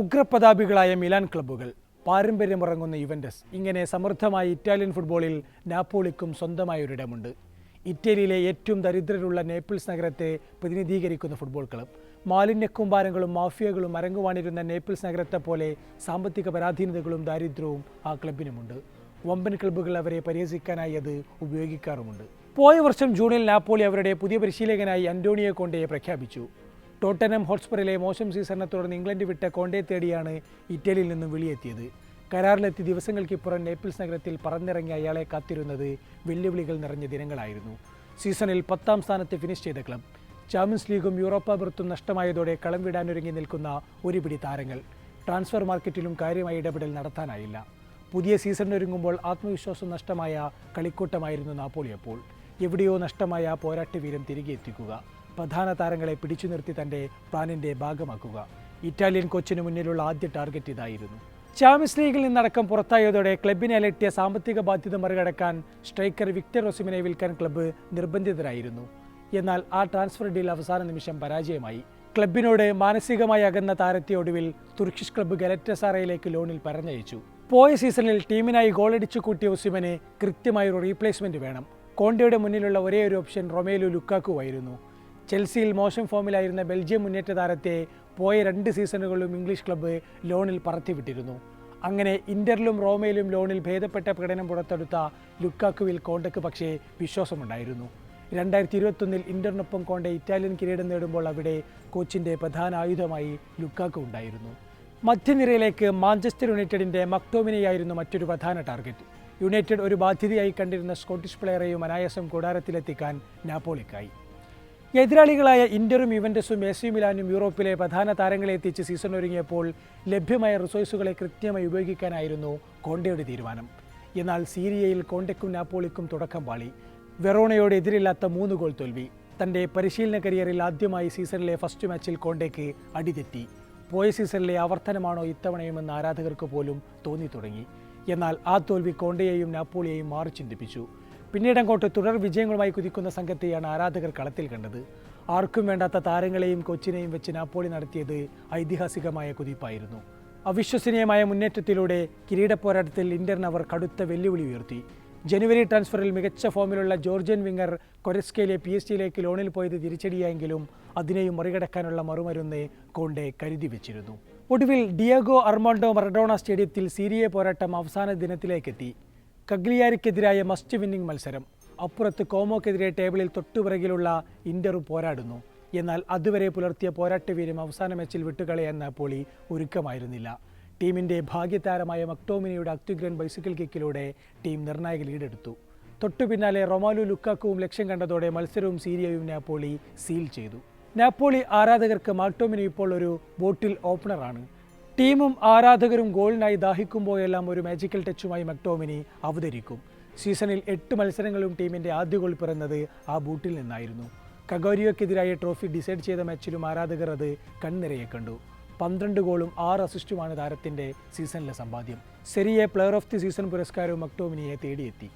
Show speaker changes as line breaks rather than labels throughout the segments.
ഉഗ്രപ്രതാപികളായ Milan ക്ലബ്ബുകൾ പാരമ്പര്യമുറങ്ങുന്ന ഇവന്റസ് ഇങ്ങനെ സമൃദ്ധമായ ഇറ്റാലിയൻ ഫുട്ബോളിൽ നാപ്പോളിക്കും സ്വന്തമായ ഒരിടമുണ്ട്. ഇറ്റലിയിലെ ഏറ്റവും ദരിദ്രരുള്ള നേപ്പിൾസ് നഗരത്തെ പ്രതിനിധീകരിക്കുന്ന ഫുട്ബോൾ ക്ലബ് മാലിന്യക്കൂമ്പാരങ്ങളും മാഫിയകളും അരങ്ങുവാണിരുന്ന നേപ്പിൾസ് നഗരത്തെ പോലെ സാമ്പത്തിക പരാധീനതകളും ദാരിദ്ര്യവും ആ ക്ലബിനുമുണ്ട് വമ്പൻ ക്ലബ്ബുകൾ അവരെ പരിഹസിക്കാനായി അത് ഉപയോഗിക്കാറുമുണ്ട്. പോയ വർഷം ജൂണിൽ നാപ്പോളി അവരുടെ പുതിയ പരിശീലകനായി അന്റോണിയോ കോണ്ടയെ പ്രഖ്യാപിച്ചു. ടോട്ടനം ഹോട്ട്സ്പറിലെ മോശം സീസണിനെ തുടർന്ന് ഇംഗ്ലണ്ട് വിട്ട കോണ്ടയെ തേടിയാണ് ഇറ്റലിയിൽ നിന്നും വെളിയെത്തിയത്. കരാറിലെത്തി ദിവസങ്ങൾക്കിപ്പുറം നേപ്പിൾസ് നഗരത്തിൽ പറന്നിറങ്ങിയ അയാളെ കാത്തിരുന്നത് വെല്ലുവിളികൾ നിറഞ്ഞ ദിനങ്ങളായിരുന്നു. സീസണിൽ പത്താം സ്ഥാനത്ത് ഫിനിഷ് ചെയ്ത ക്ലബ്. ചാമ്പ്യൻസ് ലീഗും യൂറോപ്പ ബർത്തും നഷ്ടമായതോടെ കളം വിടാനൊരുങ്ങി നിൽക്കുന്ന ഒരു പിടി താരങ്ങൾ. ട്രാൻസ്ഫർ മാർക്കറ്റിലും കാര്യമായ ഇടപെടൽ നടത്താനായില്ല. പുതിയ സീസണിനൊരുങ്ങുമ്പോൾ ആത്മവിശ്വാസം നഷ്ടമായ കളിക്കൂട്ടമായിരുന്നു നാപ്പോളിയപ്പോൾ എവിടെയോ നഷ്ടമായ പോരാട്ട വീരം തിരികെ എത്തിക്കുക. പ്രധാന താരങ്ങളെ പിടിച്ചു നിർത്തി തന്റെ പ്ലാനിന്റെ ഭാഗമാക്കുക. ഇറ്റാലിയൻ കോച്ചിന് മുന്നിലുള്ള ആദ്യ ടാർഗറ്റ് ഇതായിരുന്നു. ചാമ്പ്യൻസ് ലീഗിൽ നിന്നടക്കം പുറത്തായതോടെ ക്ലബിനെ അലട്ടിയ സാമ്പത്തിക ബാധ്യത മറികടക്കാൻ സ്ട്രൈക്കർ വിക്ടർ റോസിമിനെ വിൽക്കാൻ ക്ലബ്ബ് നിർബന്ധിതരായിരുന്നു. എന്നാൽ ആ ട്രാൻസ്ഫർ ഡീൽ അവസാന നിമിഷം പരാജയമായി. ക്ലബിനോട് മാനസികമായി അകന്ന താരത്തെ ഒടുവിൽ തുർക്കിഷ് ക്ലബ്ബ് ഗലറ്റസാറയിലേക്ക് ലോണിൽ പറഞ്ഞയച്ചു. പോയ സീസണിൽ ടീമിനായി ഗോളടിച്ചു കൂട്ടിയ ഒസിമനെ കൃത്യമായൊരു റീപ്ലേസ്മെന്റ് വേണം. കോണ്ടയുടെ മുന്നിലുള്ള ഒരേ ഒരു ഓപ്ഷൻ റൊമേലു ലുക്കാക്കു ആയിരുന്നു ചെൽസിയിൽ മോശം ഫോമിലായിരുന്ന ബെൽജിയം മുന്നേറ്റ താരത്തെ പോയ രണ്ട് സീസണുകളിലും ഇംഗ്ലീഷ് ക്ലബ്ബ് ലോണിൽ പറത്തിവിട്ടിരുന്നു. അങ്ങനെ ഇന്ററിലും റോമയിലും ലോണിൽ ഭേദപ്പെട്ട പ്രകടനം പുറത്തെടുത്ത ലുക്കാക്കുവിൽ കോണ്ടയ്ക്ക് പക്ഷേ വിശ്വാസമുണ്ടായിരുന്നു. രണ്ടായിരത്തി ഇരുപത്തൊന്നിൽ ഇന്ററിനൊപ്പം കോണ്ട ഇറ്റാലിയൻ കിരീടം നേടുമ്പോൾ അവിടെ കോച്ചിന്റെ പ്രധാന ആയുധമായി ലുക്കാക്കു ഉണ്ടായിരുന്നു. മധ്യനിരയിലേക്ക് മാഞ്ചസ്റ്റർ യുണൈറ്റഡിന്റെ മക്ടോമിനെയായിരുന്നു മറ്റൊരു പ്രധാന ടാർഗറ്റ്. യുണൈറ്റഡ് ഒരു ബാധ്യതയായി കണ്ടിരുന്ന സ്കോട്ടിഷ് പ്ലെയറെയും അനായാസം കൂടാരത്തിലെത്തിക്കാൻ നാപ്പോളിക്കായി. എതിരാളികളായ ഇന്ററും യുവന്റസും എ സി മിലാനും യൂറോപ്പിലെ പ്രധാന താരങ്ങളെ എത്തിച്ച് സീസൺ ഒരുങ്ങിയപ്പോൾ ലഭ്യമായ റിസോഴ്സുകളെ കൃത്യമായി ഉപയോഗിക്കാനായിരുന്നു കോണ്ടയുടെ തീരുമാനം. എന്നാൽ സീരിയയിൽ കോണ്ടയ്ക്കും നാപ്പോളിക്കും തുടക്കം പാളി. വെറോണയോട് എതിരില്ലാത്ത മൂന്ന് ഗോൾ തോൽവി. തന്റെ പരിശീലന കരിയറിൽ ആദ്യമായി സീസണിലെ ഫസ്റ്റ് മാച്ചിൽ കോണ്ടയ്ക്ക് അടിതെറ്റി. പോയ സീസണിലെ ആവർത്തനമാണോ ഇത്തവണയുമെന്ന് ആരാധകർക്ക് പോലും തോന്നി തുടങ്ങി. എന്നാൽ ആ തോൽവി കോണ്ടയെയും നാപ്പോളിയെയും മാറി ചിന്തിപ്പിച്ചു പിന്നീട് അങ്ങോട്ട് തുടർ വിജയങ്ങളുമായി കുതിക്കുന്ന സംഘത്തെയാണ് ആരാധകർ കളത്തിൽ കണ്ടത്. ആർക്കും വേണ്ടാത്ത താരങ്ങളെയും കൊച്ചിനെയും വെച്ച് നാപ്പോളി നടത്തിയത് ഐതിഹാസികമായ കുതിപ്പായിരുന്നു. അവിശ്വസനീയമായ മുന്നേറ്റത്തിലൂടെ കിരീട പോരാട്ടത്തിൽ ഇന്ററിന് അവർ കടുത്ത വെല്ലുവിളി ഉയർത്തി. ജനുവരി ട്രാൻസ്ഫറിൽ മികച്ച ഫോമിലുള്ള ജോർജിയൻ വിങ്ങർ കൊരസ്കയിലെ പി എസ് ജിയിലേക്ക് ലോണിൽ പോയത് തിരിച്ചടിയായെങ്കിലും അതിനെയും മറികടക്കാനുള്ള മറുമരുന്ന് കോണ്ടെ കരുതി വെച്ചിരുന്നു. ഒടുവിൽ ഡിയാഗോ അർമാണ്ടോ മറഡോണ സ്റ്റേഡിയത്തിൽ സീരിയ പോരാട്ടം അവസാന ദിനത്തിലേക്കെത്തി. കഗ്ലിയാരിക്കെതിരായ മസ്റ്റ് വിന്നിംഗ് മത്സരം. അപ്പുറത്ത് കോമോക്കെതിരെ ടേബിളിൽ തൊട്ടുപിറകിലുള്ള ഇന്ററും പോരാടുന്നു. എന്നാൽ അതുവരെ പുലർത്തിയ പോരാട്ടവീര്യം അവസാന മാച്ചിൽ വിട്ടുകളയാൻ നാപ്പോളി ഒരുക്കമായിരുന്നില്ല. ടീമിന്റെ ഭാഗ്യതാരമായ മക്ടോമിനിയുടെ അത്യുഗ്രൻ ബൈസിക്കിൾ കിക്കിലൂടെ ടീം നിർണായക ലീഡെടുത്തു. തൊട്ടു പിന്നാലെ റൊമാലു ലുക്കാക്കുവും ലക്ഷ്യം കണ്ടതോടെ മത്സരവും സീരിയയും നാപ്പോളി സീൽ ചെയ്തു. നാപ്പോളി ആരാധകർക്ക് മാക്ടോമിനി ഇപ്പോൾ ഒരു ബോട്ടിൽ ഓപ്പണറാണ്. ടീമും ആരാധകരും ഗോളിനായി ദാഹിക്കുമ്പോഴെല്ലാം ഒരു മാജിക്കൽ ടച്ചുമായി മക്ടോമിനി അവതരിക്കും. സീസണിൽ എട്ട് മത്സരങ്ങളും ടീമിന്റെ ആദ്യ ഗോൾ പിറന്നത് ആ ബൂട്ടിൽ നിന്നായിരുന്നു. കഗോരിയോക്കെതിരായ ട്രോഫി ഡിസൈഡ് ചെയ്ത മാച്ചിലും ആരാധകർ അത് കൺനിറയെ കണ്ടു. പന്ത്രണ്ട് ഗോളും ആറ് അസിസ്റ്റുമാണ് താരത്തിന്റെ സീസണിലെ സമ്പാദ്യം. Serie player of the season പുരസ്കാരവും മക്ടോമിനിയെ തേടിയെത്തി.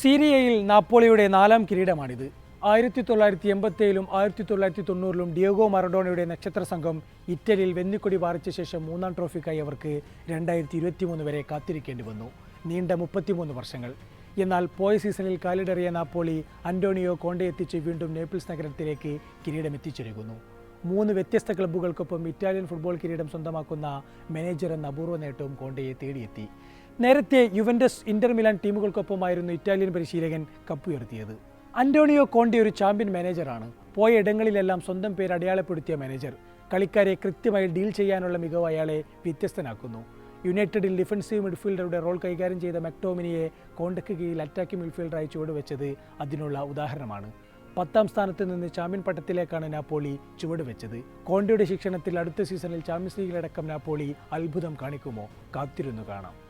സീരിയയിൽ നാപ്പോളിയുടെ നാലാം കിരീടമാണിത്. ആയിരത്തി തൊള്ളായിരത്തി എൺപത്തേഴിലും ആയിരത്തി തൊള്ളായിരത്തി തൊണ്ണൂറിലും ഡിയോഗോ മറഡോണയുടെ നക്ഷത്ര സംഘം ഇറ്റലിയിൽ വെന്നിക്കൊടി പാറിച്ച ശേഷം മൂന്നാം ട്രോഫിക്കായി അവർക്ക് രണ്ടായിരത്തി ഇരുപത്തി മൂന്ന് വരെ കാത്തിരിക്കേണ്ടി വന്നു. നീണ്ട മുപ്പത്തിമൂന്ന് വർഷങ്ങൾ. എന്നാൽ പോയ സീസണിൽ കാലിടറിയ നാപ്പോളി അന്റോണിയോ കോണ്ടെ എത്തിച്ച് വീണ്ടും നേപ്പിൾസ് നഗരത്തിലേക്ക് കിരീടം എത്തിച്ചിരിക്കുന്നു മൂന്ന് വ്യത്യസ്ത ക്ലബ്ബുകൾക്കൊപ്പം ഇറ്റാലിയൻ ഫുട്ബോൾ കിരീടം സ്വന്തമാക്കുന്ന മാനേജർ എന്ന അപൂർവ നേട്ടവും കോണ്ടയെ തേടിയെത്തി. നേരത്തെ യുവൻഡസ് ഇന്റർ മിലാൻ ടീമുകൾക്കൊപ്പമായിരുന്നു ഇറ്റാലിയൻ പരിശീലകൻ കപ്പുയർത്തിയത് അന്റോണിയോ കോണ്ടി ഒരു ചാമ്പ്യൻ മാനേജറാണ്. പോയ ഇടങ്ങളിലെല്ലാം സ്വന്തം പേര് അടയാളപ്പെടുത്തിയ മാനേജർ. കളിക്കാരെ കൃത്യമായി ഡീൽ ചെയ്യാനുള്ള മികവ് അയാളെ വ്യത്യസ്തനാക്കുന്നു. യുണൈറ്റഡിൽ ഡിഫൻസീവ് മിഡ്ഫീൽഡറുടെ റോൾ കൈകാര്യം ചെയ്ത മെക്ടോമിനിയെ കോണ്ടയ്ക്ക് കീഴിൽ അറ്റാക്കിംഗ് മിഡ്ഫീൽഡറായി ചുവടുവെച്ചത് അതിനുള്ള ഉദാഹരണമാണ്. പത്താം സ്ഥാനത്ത് നിന്ന് ചാമ്പ്യൻ പട്ടത്തിലേക്കാണ് നാപ്പോളി ചുവടുവെച്ചത്. കോണ്ടിയുടെ ശിക്ഷണത്തിൽ അടുത്ത സീസണിൽ ചാമ്പ്യൻസ് ലീഗിലടക്കം നാപ്പോളി അത്ഭുതം കാണിക്കുമോ? കാത്തിരുന്നു കാണാം.